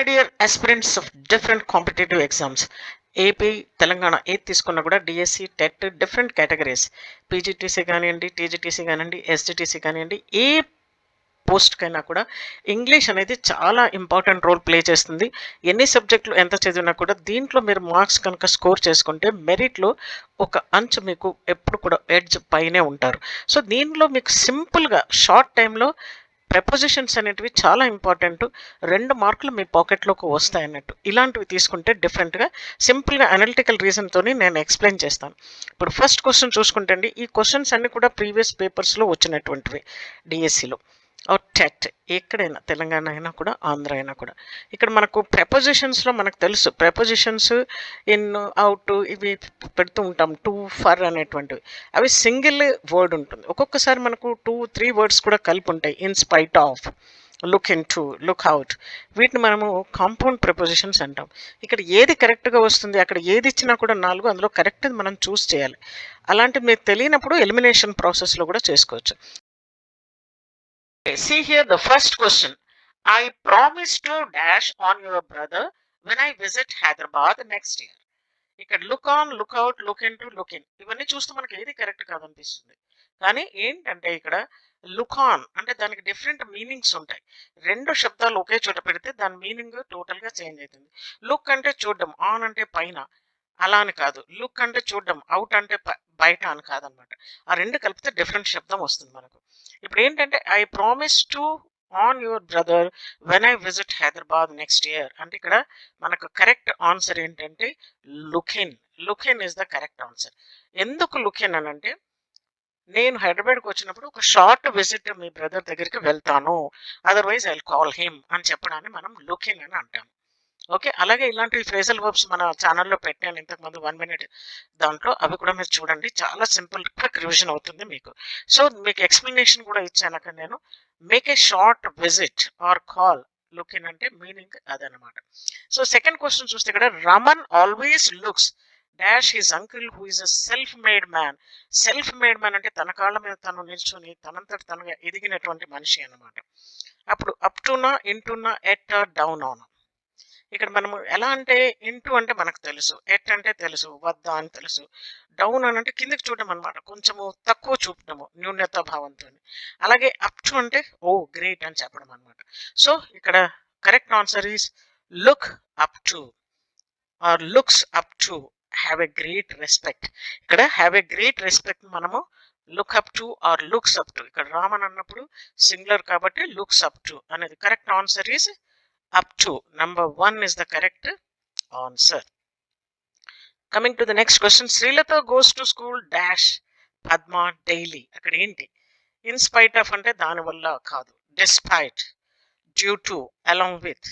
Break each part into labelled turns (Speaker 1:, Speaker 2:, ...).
Speaker 1: My dear aspirants of different competitive exams AP Telangana ఏది తీసుకున్నా కూడా DSC TET different categories PGTC కానివ్వండి TGTC కానివ్వండి ఎస్జిటీసీ కానివ్వండి ఏ పోస్ట్కైనా కూడా ఇంగ్లీష్ అనేది చాలా ఇంపార్టెంట్ రోల్ ప్లే చేస్తుంది. ఎన్ని సబ్జెక్టులు ఎంత చదివినా కూడా దీంట్లో మీరు మార్క్స్ కనుక స్కోర్ చేసుకుంటే మెరిట్లో ఒక అంచు మీకు ఎప్పుడు కూడా ఎడ్జ్ పైనే ఉంటారు. సో దీనిలో మీకు సింపుల్గా షార్ట్ టైంలో ప్రపోజిషన్స్ అనేటివి చాలా ఇంపార్టెంట్ రెండు మార్కులు మీ పాకెట్లోకి వస్తాయన్నట్టు. ఇలాంటివి తీసుకుంటే డిఫరెంట్గా సింపుల్గా అనలిటికల్ రీజన్తో నేను ఎక్స్ప్లెయిన్ చేస్తాను. ఇప్పుడు ఫస్ట్ క్వశ్చన్ చూసుకుంటే అండి ఈ క్వశ్చన్స్ అన్ని కూడా ప్రీవియస్ పేపర్స్లో వచ్చినటువంటివి డిఎస్సిలో టెట్ ఎక్కడైనా తెలంగాణ అయినా కూడా ఆంధ్ర అయినా కూడా. ఇక్కడ మనకు ప్రపోజిషన్స్లో మనకు తెలుసు. ప్రపోజిషన్స్ ఇన్ అవుట్ ఇవి పెడుతూ ఉంటాం. టూ ఫర్ అనేటువంటివి. అవి సింగిల్ వర్డ్ ఉంటుంది. ఒక్కొక్కసారి మనకు టూ త్రీ వర్డ్స్ కూడా కలిపి ఉంటాయి. In spite of look into look out వీటిని మనము కాంపౌండ్ ప్రపోజిషన్స్ అంటాం. ఇక్కడ ఏది కరెక్ట్గా వస్తుంది అక్కడ ఏది ఇచ్చినా కూడా నాలుగు అందులో కరెక్ట్ మనం చూస్ చేయాలి. అలాంటి మీరు తెలియనప్పుడు ఎలిమినేషన్ ప్రాసెస్లో కూడా చేసుకోవచ్చు. See here the first question. I promise to dash on your brother when i visit hyderabad next year. ఇక్కడ look on look out look into look in ఇవన్నీ చూస్తే మనకి ఏది కరెక్ట్ కాదనిపిస్తుంది. కానీ ఏంటంటే ఇక్కడ లుక్ ఆన్ అంటే దానికి డిఫరెంట్ మీనింగ్స్ ఉంటాయి. రెండు శబ్దాలు ఒకే చోట పెడితే దాని మీనింగ్ టోటల్గా చేంజ్ అవుతుంది. లుక్ అంటే చూడడం ఆన్ అంటే పైన. అలా అని కాదు. లుక్ అంటే చూడడం అవుట్ అంటే బయట అని కాదనమాట. ఆ రెండు కలిపితే డిఫరెంట్ శబ్దం వస్తుంది మనకు. ఇప్పుడు ఏంటంటే I promise to on your brother when I visit Hyderabad next year. అంటే ఇక్కడ మనకు కరెక్ట్ ఆన్సర్ ఏంటంటే look in look in is the correct answer. ఎందుకు లుకిన్ అని అంటే నేను హైదరాబాద్కి వచ్చినప్పుడు ఒక షార్ట్ విజిట్ మీ బ్రదర్ దగ్గరికి వెళ్తాను. అదర్వైజ్ ఐ కాల్ హిమ్ అని చెప్పడాన్ని మనం లుకిన్ అని అంటాం. ఓకే. అలాగే ఇలాంటి ఫ్రేజల్ వర్బ్స్ మన ఛానల్లో పెట్టాను ఇంతకుముందు వన్ మినిట్ దాంట్లో. అవి కూడా మీరు చూడండి. చాలా సింపుల్ రివిజన్ అవుతుంది మీకు. సో మీకు ఎక్స్ప్లెనేషన్ కూడా ఇచ్చాను అక్కడ నేను. Make a short visit or call look in అంటే మీనింగ్ అదనమాట. సో సెకండ్ క్వశ్చన్ చూస్తే ఇక్కడ Raman always looks dash his uncle who is a self made man. Self made man అంటే తన కాళ్ళ మీద తను నిల్చొని తనంతట తనగా ఎదిగినటువంటి మనిషి అనమాట అప్పుడు అప్ టునా ఇంటున్నా ఎట్ డౌన్ అవునా ఇక్కడ మనము ఎలా అంటే ఇంటూ అంటే మనకు తెలుసు ఎట్ అంటే తెలుసు వద్ద అని తెలుసు డౌన్ అని అంటే కిందకి చూడడం అనమాట కొంచెము తక్కువ చూపడము న్యూనత భావంతో. అలాగే అప్ టు అంటే oh, ఓ గ్రేట్ అని చెప్పడం అనమాట సో ఇక్కడ correct answer is look up to or looks up to have a great respect ఇక్కడ హ్యావ్ ఎ గ్రేట్ రెస్పెక్ట్ మనము look up to or looks up to ఇక్కడ రామన్ అన్నప్పుడు singular కాబట్టి లుక్స్ అప్ టు అనేది correct answer is up to number one is the correct answer coming to the next question Srilatha goes to school dash Padma daily అక్కడ ఏంటి? In spite of అంటే దానివల్ల కాదు. Despite due to along with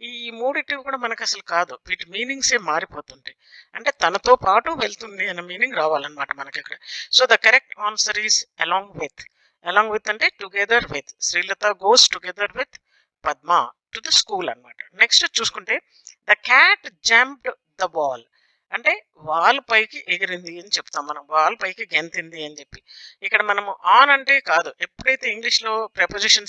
Speaker 1: ఈ మూడిటివి కూడా మనకు అసలు కాదు. వీటి మీనింగ్సే మారిపోతుంటాయి. అంటే తనతో పాటు వెళ్తుంది అనే మీనింగ్ రావాలన్నమాట మనకి ఇక్కడ so the correct answer is along with along with అంటే together with Srilatha goes together with Padma to the school అన్నమాట. నెక్స్ట్ చూసుకుంటే the cat jumped the ball అంటే వాల్ పైకి ఎగిరింది అని చెప్తాం మనం. వాల్ పైకి గెంతింది అని చెప్పి. ఇక్కడ మనము ఆన్ అంటే కాదు. ఎప్పుడైతే ఇంగ్లీష్లో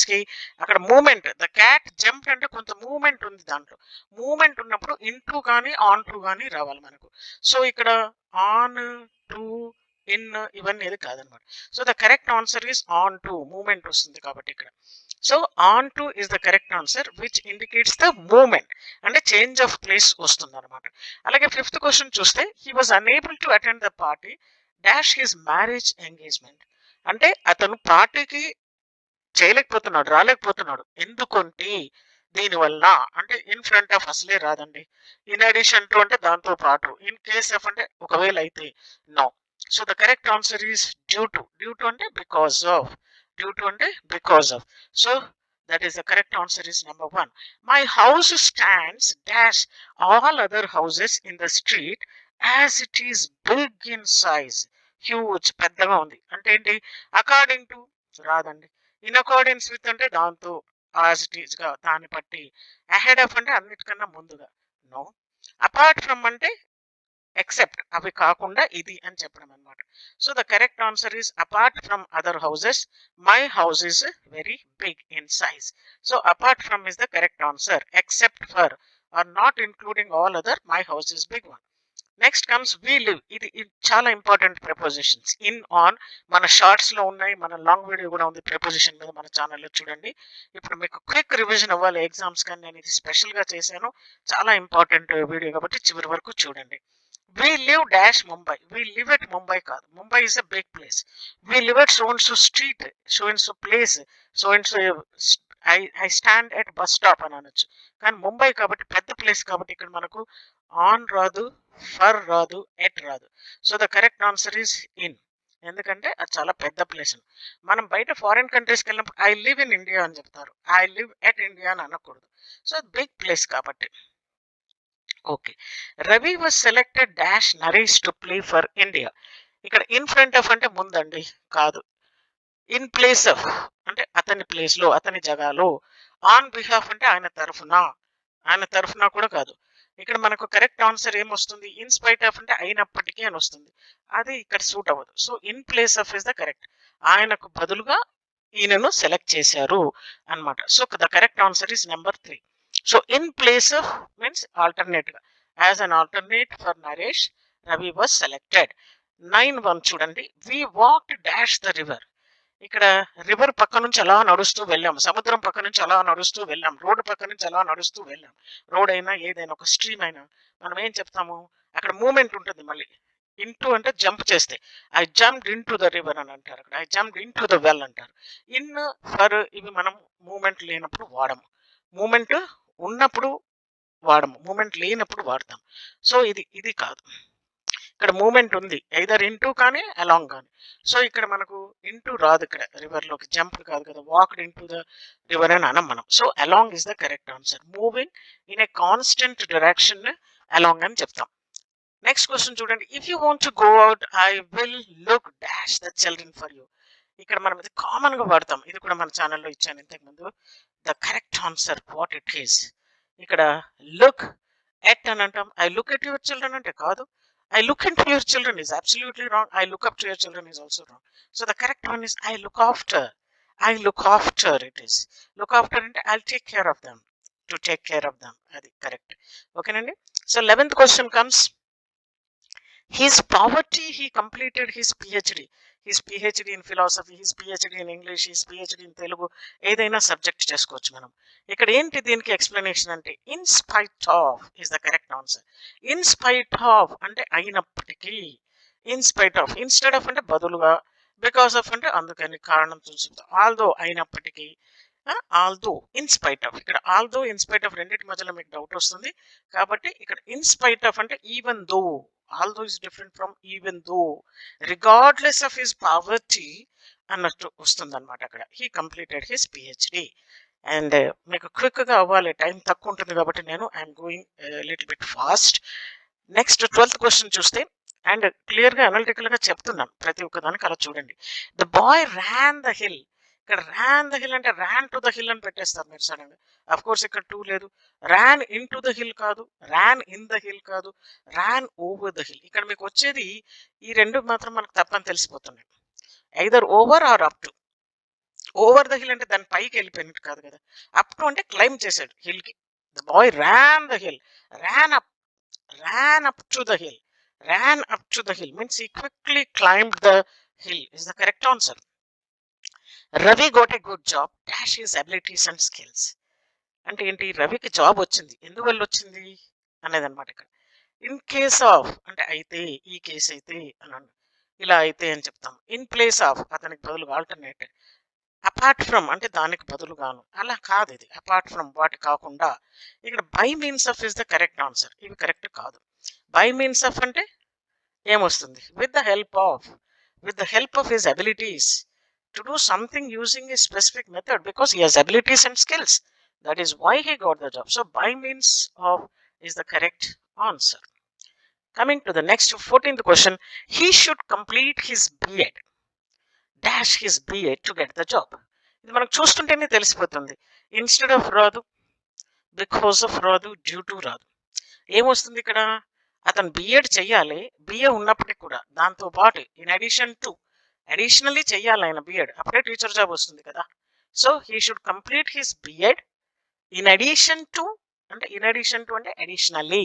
Speaker 1: కి అక్కడ మూమెంట్ ద క్యాట్ జంప్ అంటే కొంత మూమెంట్ ఉంది దాంట్లో. మూమెంట్ ఉన్నప్పుడు ఇన్ కానీ ఆన్ టు కానీ రావాలి మనకు. సో ఇక్కడ ఆన్ టు ఇన్ ఇవన్నీ ఏది కాదనమాట so the correct answer is onto movement వస్తుంది కాబట్టి ఇక్కడ. So onto is the correct answer which indicates the movement అంటే చేంజ్ ఆఫ్ ప్లేస్ వస్తుంది అనమాట అలాగే ఫిఫ్త్ క్వశ్చన్ చూస్తే he was unable to attend the party dash his marriage engagement అంటే అతను పార్టీకి చేయలేకపోతున్నాడు రాలేకపోతున్నాడు. ఎందుకంటే దీనివల్ల అంటే ఇన్ ఫ్రంట్ ఆఫ్ అసలే రాదండి. ఇన్ అడిషన్ టు అంటే దాంతో పాటు ఇన్ కేస్ ఆఫ్ అంటే ఒకవేళ అయితే no so the correct answer is due to due to అంటే బికాస్ ఆఫ్ డ్యూ టు అంటే because of so that is the correct answer is number one my house stands dash all other houses in the street as it is big in size huge పెద్దగా ఉంది. అంటే ఏంటి? According to రాదండి. In accordance with అంటే దాంతో as ఇట్గా దాన్ని బట్టి. Ahead of అంటే అన్నిటికన్నా ముందుగా. నో అపార్ట్ ఫ్రమ్ అంటే ఎక్సెప్ట్ అవి కాకుండా ఇది అని చెప్పడం అనమాట so the correct answer is apart from other houses my house is very big in size so apart from is the correct answer except for or not including all other my house is big one next comes we live ఇది చాలా important prepositions in on మన షార్ట్స్లో ఉన్నాయి మన long video కూడా ఉంది preposition మీద మన ఛానల్లో చూడండి. ఇప్పుడు మీకు క్విక్ రివిజన్ అవ్వాలి ఎగ్జామ్స్ కానీ నేను ఇది స్పెషల్గా చేశాను. చాలా ఇంపార్టెంట్ వీడియో కాబట్టి చివరి వరకు చూడండి. We live dash Mumbai we live at Mumbai కాదు. Mumbai is a big place we live at so and so street so and so place so and so I I stand at bus stop అని అనొచ్చు. కానీ ముంబై కాబట్టి పెద్ద place కాబట్టి ఇక్కడ మనకు on రాదు ఫర్ రాదు ఎట్ రాదు. So the correct answer is in ఎందుకంటే అది చాలా పెద్ద ప్లేస్ మనం బయట ఫారిన్ కంట్రీస్కి వెళ్ళినప్పుడు ఐ లివ్ ఇన్ ఇండియా అని చెప్తారు. ఐ లివ్ ఎట్ ఇండియా అని అనకూడదు. సో బిగ్ ప్లేస్ కాబట్టి. Okay. Ravi was selected dash Naresh to play for India ఇక్కడ ఇన్ ఫ్రంట్ ఆఫ్ అంటే ముందండి కాదు. ఇన్ ప్లేస్ ఆఫ్ అంటే అతని ప్లేస్లో అతని జగాలో ఆన్ బిహాఫ్ అంటే ఆయన తరఫున ఆయన తరఫున కూడా కాదు. ఇక్కడ మనకు కరెక్ట్ ఆన్సర్ ఏమొస్తుంది? ఇన్ స్పైట్ ఆఫ్ అంటే అయినప్పటికీ అని వస్తుంది. అది ఇక్కడ సూట్ అవ్వదు. So in place of is the correct ఆయనకు బదులుగా ఈయనను సెలెక్ట్ చేశారు అన్నమాట. So the correct answer is number three so in place of means ఆల్టర్నేట్గా. As an alternate for Naresh Ravi was selected nine one చూడండి. We walked dash the river ఇక్కడ river పక్క నుంచి అలా నడుస్తూ వెళ్ళాం. సముద్రం పక్క నుంచి అలా నడుస్తూ వెళ్ళాం. రోడ్డు పక్క నుంచి అలా నడుస్తూ వెళ్ళాం. రోడ్ అయినా ఏదైనా ఒక స్ట్రీమ్ అయినా మనం ఏం చెప్తాము? అక్కడ మూమెంట్ ఉంటుంది మళ్ళీ. ఇంటూ అంటే జంప్ చేస్తే. I jump into the river అని అంటారు అక్కడ. I jump into the well అంటారు. ఇన్ ఫర్ ఇవి మనం మూమెంట్ లేనప్పుడు వాడము. మూమెంట్ ఉన్నప్పుడు వాడము. మూమెంట్ లేనప్పుడు వాడతాం. సో ఇది ఇది కాదు. ఇక్కడ మూమెంట్ ఉంది. ఐదర్ ఇంటూ కానీ అలాంగ్ కానీ. సో ఇక్కడ మనకు ఇంటూ రాదు ఇక్కడ. రివర్లోకి జంప్ కాదు కదా. వాక్డ్ ఇంటూ ద రివర్ అని అనం మనం. So along is the correct answer. Moving in a constant direction along అని చెప్తాం. నెక్స్ట్ క్వశ్చన్ చూడండి. If you want to go out I will look dash the children for you ఇక్కడ మనం ఇది కామన్గా వాడతాం. ఇది కూడా మన ఛానల్లో ఇచ్చాను ఇంతకుముందు. The correct answer what it is. ఇక్కడ లుక్ ఎట్ అని అంటాం. I look at your children అంటే కాదు. I look in your children is absolutely wrong. I look up to your children is also wrong. So the correct one is I look after. I look after it is. Look after అంటే I take care of them. To take care of them. అది correct. ఓకేనండి? So eleventh question comes. He's poverty he completed his PhD. His PhD in philosophy his PhD in English his PhD in Telugu ఏదైనా subject చేసుకోవచ్చు మనం. ఇక్కడ ఏంటి దీనికి explanation అంటే in spite of is the correct answer in spite of అంటే అయినప్పటికీ in spite of instead of అంటే బదులుగా బికాస్ ఆఫ్ అంటే అందుకని కారణం చూసుకుంటాం ఆల్దో అయినప్పటికీ ఆల్దో ఇన్స్పైట్ ఆఫ్ ఇక్కడ ఆల్దో ఇన్స్పైట్ ఆఫ్ రెండింటి మధ్యలో మీకు డౌట్ వస్తుంది. కాబట్టి ఇక్కడ ఇన్స్పైట్ ఆఫ్ అంటే even though although is different from even though regardless of his poverty అన్నట్టు వస్తుంది అనమాట అక్కడ he completed his PhD and మీకు క్విక్గా అవ్వాలి టైం తక్కువ ఉంటుంది కాబట్టి నేను I'm going little bit fast next twelfth question చూస్తే అండ్ క్లియర్గా అనలిటికల్గా చెప్తున్నాను. ప్రతి ఒక్కదానికి అలా చూడండి. The boy ran the hill ఇక్కడ ర్యాన్ ద హిల్ అంటే ర్యాన్ టు ద హిల్ అని పెట్టేస్తారు మీరు సడన్గా. అఫ్ కోర్స్ ఇక్కడ టూ లేదు. Ran in to the hill కాదు. ర్యాన్ ఇన్ ద హిల్ కాదు. ర్యాన్ ఓవర్ ద హిల్ ఇక్కడ మీకు వచ్చేది ఈ రెండు మాత్రం మనకు తప్పని తెలిసిపోతున్నాయి. Either over or up to over the hill అంటే దాని పైకి వెళ్ళిపోయినట్టు కాదు కదా. అప్ టు అంటే క్లైమ్ చేశాడు హిల్కి the boy ran the hill ran up ran up to the hill ran up to the hill means ఈ quickly climb the hill is the correct answer Ravi got a good job dash his abilities and skills అంటే ఏంటి? రవికి job వచ్చింది. ఎందువల్ల వచ్చింది అనేది అనమాట ఇక్కడ. ఇన్ కేస్ ఆఫ్ అంటే అయితే ఈ కేసు అయితే అని ఇలా అయితే అని చెప్తాం ఇన్ ప్లేస్ ఆఫ్ అతనికి బదులుగా ఆల్టర్నేట్ అపార్ట్ ఫ్రమ్ అంటే దానికి బదులుగాను. అలా కాదు ఇది. అపార్ట్ ఫ్రమ్ వాటి కాకుండా ఇక్కడ by means of is the correct answer ఇవి కరెక్ట్ కాదు. బై మీన్స్ ఆఫ్ అంటే ఏమొస్తుంది? With the help of with the help of his abilities to do something using a specific method because he has abilities and skills that is why he got the job so by means of is the correct answer. Coming to the next 14th question, he should complete his B.Ed. Dash his B.Ed to get the job ఇది మనకు చూస్తుంటేనే తెలిసిపోతుంది. Instead of రాదు because of రాదు due to రాదు ఏమొస్తుంది ఇక్కడ? అతను బిఎడ్ చేయాలి. బిఏ ఉన్నప్పటికీ కూడా. దాంతో పాటు ఇన్ అడిషన్ టు అడిషనల్లీ చెయ్యాలి ఆయన బిఎడ్ అప్పుడే టీచర్ జాబ్ వస్తుంది కదా. So he should complete his BEd in addition to అంటే ఇన్ అడిషన్ టు అంటే additionally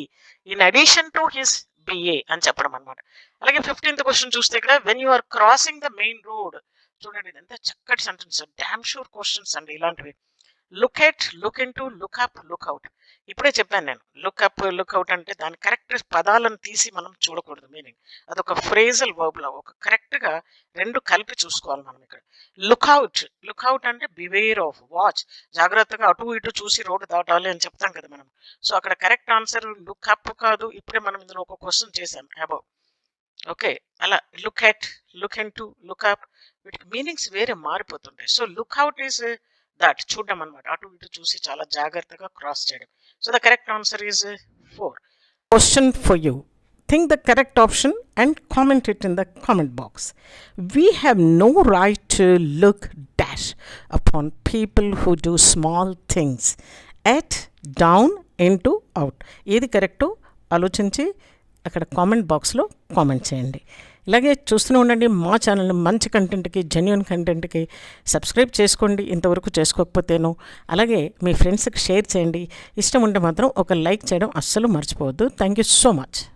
Speaker 1: in addition to his BA అని చెప్పడం అనమాట అలాగే ఫిఫ్టీన్త్ క్వశ్చన్ చూస్తే ఇక్కడ when you are crossing the main road చూడండి ఇది ఎంత చక్కటి సెంటెన్స్ డామ్ షూర్ క్వశ్చన్స్ అండి ఇలాంటివి. Look at look in to look up look out ఇప్పుడే చెప్పాను నేను. లుక్ అప్ లుక్ అవుట్ అంటే దాని కరెక్ట్ పదాలను తీసి మనం చూడకూడదు మీనింగ్ అదొక ఫ్రేజల్ వర్బ్లో ఒక కరెక్ట్గా రెండు కలిపి చూసుకోవాలి మనం ఇక్కడ. లుక్ అవుట్ లుక్ అవుట్ అంటే బివేర్ ఆఫ్ వాచ్ జాగ్రత్తగా అటు ఇటు చూసి రోడ్డు దాటాలి అని చెప్తాం కదా మనం. సో అక్కడ కరెక్ట్ ఆన్సర్ లుక్ అప్ కాదు. ఇప్పుడే మనం ఇందులో ఒక క్వశ్చన్ చేశాం అబౌవ్ ఓకే అలా look at look in to look up వీటికి మీనింగ్స్ వేరే మారిపోతుంటాయి. So look out is that చూడడం అనమాట అటు ఇటు చూసి చాలా జాగ్రత్తగా క్రాస్ చేయడం. So the correct answer is four
Speaker 2: question for you think the correct option and comment it in the comment box we have no right to look dash upon people who do small things at down in to out ఏది కరెక్టో ఆలోచించి అక్కడ comment బాక్స్లో comment చేయండి. ఇలాగే చూస్తూనే ఉండండి. మా ఛానల్ని మంచి కంటెంట్కి జెన్యున్ కంటెంట్కి సబ్స్క్రైబ్ చేసుకోండి. ఇంతవరకు చేసుకోకపోతేను అలాగే మీ ఫ్రెండ్స్కి షేర్ చేయండి. ఇష్టం ఉంటే మాత్రం ఒక లైక్ చేయడం అస్సలు మర్చిపోవద్దు. Thank you so much.